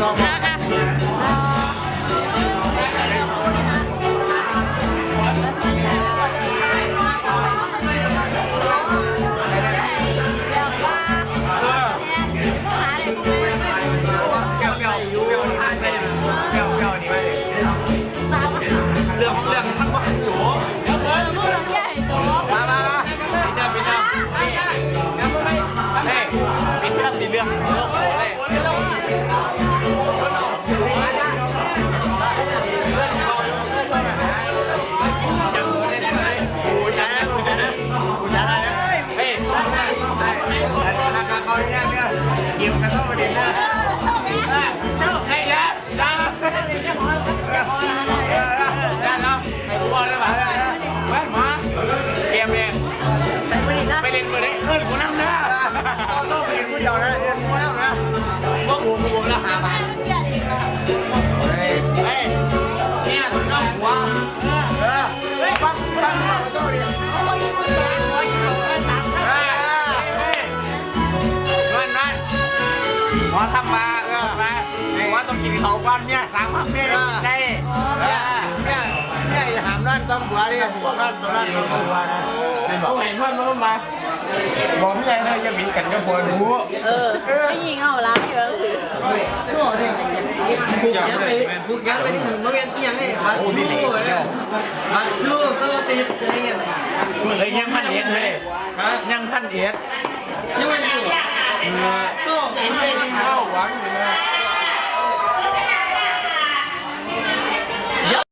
บ แล้วก็ประเด็นเนี่ยเจ้าให้ยาจ้าได้แล้วให้บอกได้ไหมแว่นมาเกมเนี่ยไปเล่นมือได้เอิ้นกูนั่งหน้าต้องไปเล่นกูเดียวนะเอ็นกูนั่งนะพวกกูกูละหาไป อทำมาเออมาว่าต้องกินเขาวันเนี่ยสามพันเมตรใช่เนี่ยเนี่ยเนี่ยอย่าหามนั่นซ้ำหัวดินั่นตรงนั้นตรงหัวนะไม่บอกเห็นว่ามันมาบอกไม่ใช่นะจะมีกันกับหัวเออไม่ยิงเอาล้างเยอะหรือตัวเนี่ยผูกแขนไปผูกแขนไปที่ถึงโรงเรียนเอียงนี่บัตรทูเนี่ยบัตรทูโซติดอะไรเงี้ยเลยยังพันเอ็ดเลยฮะยังพันเอ็ดยังไม่ถูกโซ่ไม่เข้าหวัง